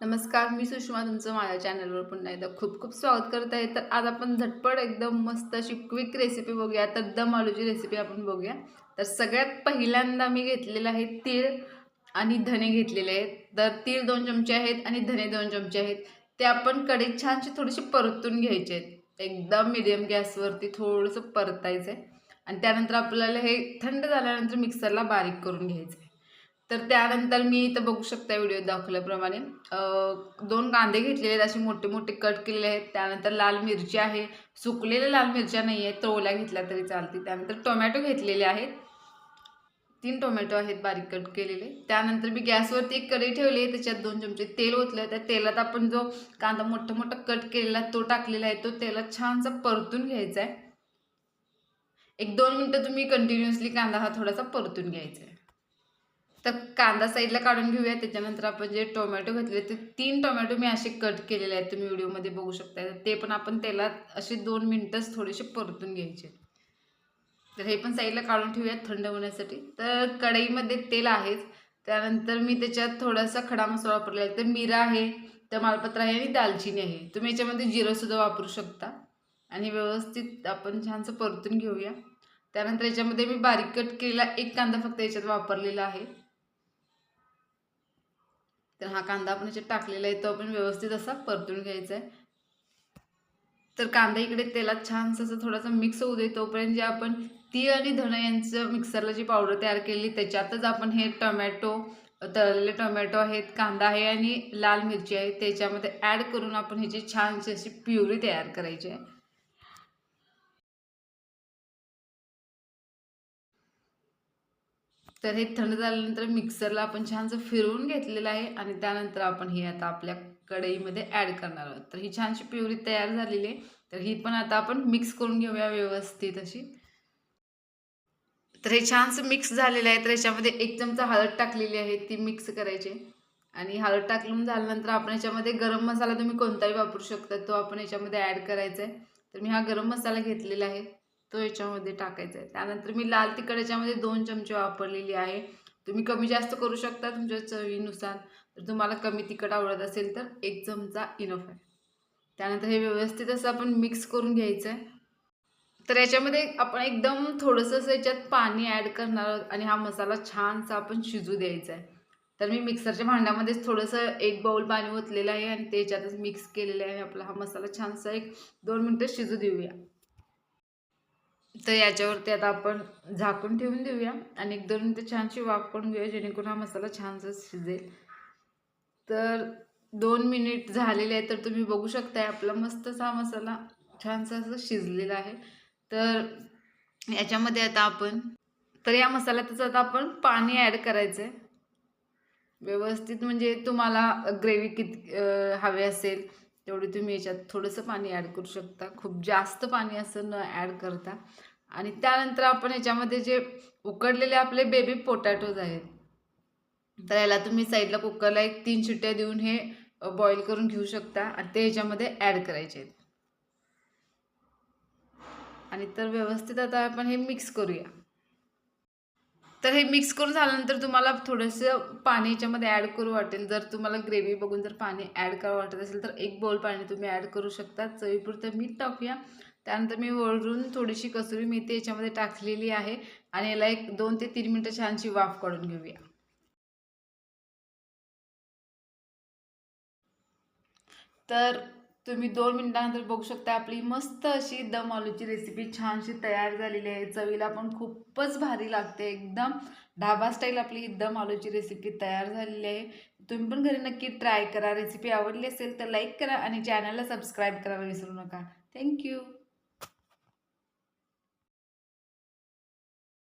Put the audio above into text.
नमस्कार मी सुषमा तुमचं माझ्या चॅनलवर पुन्हा एकदा खूप खूप स्वागत करत आहे. तर आज आपण झटपट एकदम मस्त अशी क्विक रेसिपी बघूया तर दम आलूची रेसिपी आपण बघूया. तर सगळ्यात पहिल्यांदा मी घेतलेलं आहे तीळ आणि धने घेतलेले आहेत. तर तीळ दोन चमचे आहेत आणि धने दोन चमचे आहेत. ते आपण कडे छानशी थोडीशी परतून घ्यायचे आहेत. एकदम मिडियम गॅसवरती थोडंसं परतायचं आहे आणि त्यानंतर आपल्याला हे थंड झाल्यानंतर मिक्सरला बारीक करून घ्यायचं आहे तर त्यानंतर मी इथं बघू शकता व्हिडिओ दाखवल्याप्रमाणे. दोन कांदे घेतलेले आहेत असे मोठे मोठे कट केलेले आहेत. त्यानंतर लाल मिरची आहे. सुकलेल्या लाल मिरच्या नाही आहेत तोल्या घेतल्या तरी चालते त्यानंतर टोमॅटो घेतलेले आहेत. तीन टोमॅटो आहेत बारीक कट केलेले. त्यानंतर मी गॅसवरती एक कढई ठेवली आहे त्याच्यात दोन चमचे तेल ओतलं. त्या तेलात आपण जो कांदा मोठा मोठा कट केलेला तो टाकलेला आहे तो तेलात छानसा परतून घ्यायचा आहे एक दोन मिनटं तुम्ही कंटिन्युअसली कांदा हा थोडासा परतून घ्यायचा आहे तर कांदा साईडला काढून घेऊया. त्याच्यानंतर आपण जे टोमॅटो घातले ते तीन टोमॅटो मी असे कट केलेले आहेत. तुम्ही व्हिडिओमध्ये बघू शकता. ते पण आपण तेलात असे दोन मिनटंच थोडेसे परतून घ्यायचे. तर हे पण साईडला काढून ठेवूया थंड होण्यासाठी. तर कढईमध्ये तेल आहेच. त्यानंतर मी त्याच्यात थोडासा खडा मसाला वापरला आहे. तर मिरा आहे तमालपत्र आहे आणि दालचिनी आहे. तुम्ही याच्यामध्ये जिरंसुद्धा वापरू शकता. आणि व्यवस्थित आपण छानसं परतून घेऊया. त्यानंतर याच्यामध्ये मी बारीक कट केलेला एक कांदा फक्त याच्यात वापरलेला आहे. तर हा कांदा आपण याच्यात टाकलेला आहे तो आपण व्यवस्थित असा परतून घ्यायचा आहे तर कांदा इकडे तेलात छानसं असं थोडासा मिक्स होऊ दे तोपर्यंत जे आपण तीळ आणि धण यांचं मिक्सरला जी पावडर तयार केली त्याच्यातच आपण हे टोमॅटो तळलेले टोमॅटो आहेत कांदा आहे आणि लाल मिरची आहे त्याच्यामध्ये ॲड करून आपण ह्याची छानशी अशी प्युरी तयार करायची आहे. तर हे थंड झाल्यानंतर मिक्सरला आपण छानसं फिरवून घेतलेलं आहे आणि त्यानंतर आपण हे आता आपल्या कढईमध्ये ॲड करणार आहोत. तर ही छानशी प्युरी तयार झालेली आहे. तर ही पण आता आपण मिक्स करून घेऊया व्यवस्थित अशी. तर हे छानसं मिक्स झालेलं आहे. तर याच्यामध्ये एक चमचा हळद टाकलेली आहे. ती मिक्स करायची. आणि हळद टाकून झाल्यानंतर आपण याच्यामध्ये गरम मसाला तुम्ही कोणताही वापरू शकता तो आपण याच्यामध्ये ॲड करायचा आहे. तर मी हा गरम मसाला घेतलेला आहे. तो याच्यामध्ये टाकायचा आहे. त्यानंतर मी लाल तिखट याच्यामध्ये दोन चमचे वापरलेली आहे. तुम्ही कमी जास्त करू शकता तुमच्या चवीनुसार. तर तुम्हाला कमी तिखट आवडत असेल तर एक चमचा इनफ आहे. त्यानंतर हे व्यवस्थित असं आपण मिक्स करून घ्यायचं आहे. तर याच्यामध्ये आपण एकदम थोडंसं असं याच्यात पाणी ॲड करणार आहोत आणि हा मसाला छानसा आपण शिजू द्यायचा आहे. तर मी मिक्सरच्या भांड्यामध्येच थोडंसं एक बाऊल पाणी ओतलेलं आहे आणि ते याच्यातच मिक्स केलेलं आहे. आपला हा मसाला छानसा एक दोन मिनटं शिजू देऊया. तर याच्यावरती आता आपण झाकून ठेवून देऊया. आणि एक दोन मिनटं छानशी वाफ करून घेऊया जेणेकरून हा मसाला छानसा शिजेल. तर दोन मिनिट झालेले आहे तर तुम्ही बघू शकताय आपला मस्तसा हा मसाला छानसा असं शिजलेला आहे. तर याच्यामध्ये आता आपण तर या मसाल्यातच आता आपण पाणी ॲड करायचं आहे व्यवस्थित म्हणजे तुम्हाला ग्रेव्ही किती हवे असेल तेवढी तुम्ही याच्यात थोडंसं पाणी ॲड करू शकता. खूप जास्त पाणी असं न ॲड करता. आणि त्यानंतर आपण याच्यामध्ये जे उकडलेले आपले बेबी पोटॅटोज आहेत तर याला तुम्ही साईडला कुकरला एक तीन शिट्ट्या देऊन हे बॉईल करून घेऊ शकता आणि ते ह्याच्यामध्ये ॲड करायचे आहेत. आणि तर व्यवस्थित आता आपण हे मिक्स करूया. तर हे मिक्स करून झाल्यानंतर तुम्हाला थोडंसं पाणी याच्यामध्ये ॲड करू वाटेल. जर तुम्हाला ग्रेव्ही बघून जर पाणी ॲड करावं वाटत असेल तर एक बोल पाणी तुम्ही ॲड करू शकता. चवीपुरतं मीठ टाकूया. त्यानंतर मी वळून थोडीशी कसुरी मेथी याच्यामध्ये टाकलेली आहे आणि याला एक दोन ते तीन मिनटं छानशी वाफ काढून घेऊया. तर तुम्ही दोन मिनिटानंतर बघू शकता आपली मस्त अशी दम आलूची रेसिपी छानशी तयार झालेली आहे. चवीला पण खूपच भारी लागते एकदम. ढाबा स्टाईल आपली दम आलूची रेसिपी तयार झालेली आहे. तुम्ही पण घरी नक्की ट्राय करा. रेसिपी आवडली असेल तर लाईक करा आणि चॅनलला सबस्क्राईब करायला विसरू नका. थँक्यू